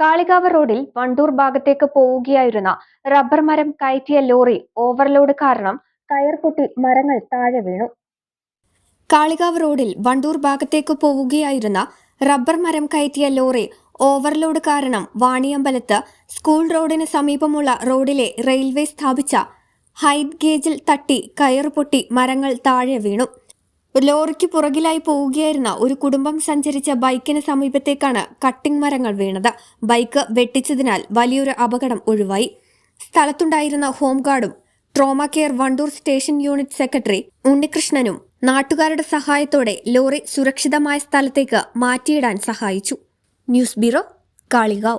Kalikavu റോഡിൽ വണ്ടൂർ ഭാഗത്തേക്ക് പോവുകയായിരുന്ന റബ്ബർ മരം കയറ്റിയ ലോറി ഓവർലോഡ് കാരണം കയർ പൊട്ടി മരങ്ങൾ താഴെ വീണു. കാളികാവ് റോഡിൽ വണ്ടൂർ ഭാഗത്തേക്ക് പോവുകയായിരുന്ന റബ്ബർ മരം കയറ്റിയ ലോറി ഓവർലോഡ് കാരണം വാണിയമ്പലത്ത് സ്കൂൾ റോഡിന് സമീപമുള്ള റോഡിലെ റെയിൽവേ സ്ഥാപിച്ച ഹൈറ്റ് ഗേജിൽ തട്ടി കയർ പൊട്ടി മരങ്ങൾ താഴെ വീണു. ലോറിക്ക് പുറകിലായി പോവുകയായിരുന്ന ഒരു കുടുംബം സഞ്ചരിച്ച ബൈക്കിന് സമീപത്തേക്കാണ് കട്ടിംഗ് മരങ്ങൾ വീണത്. ബൈക്ക് വെട്ടിച്ചതിനാൽ വലിയൊരു അപകടം ഒഴിവായി. സ്ഥലത്തുണ്ടായിരുന്ന ഹോംഗാർഡും trauma care Wandoor station unit secretary ഉണ്ണികൃഷ്ണനും നാട്ടുകാരുടെ സഹായത്തോടെ ലോറി സുരക്ഷിതമായ സ്ഥലത്തേക്ക് മാറ്റിയിടാൻ സഹായിച്ചു. News bureau Kalikavu.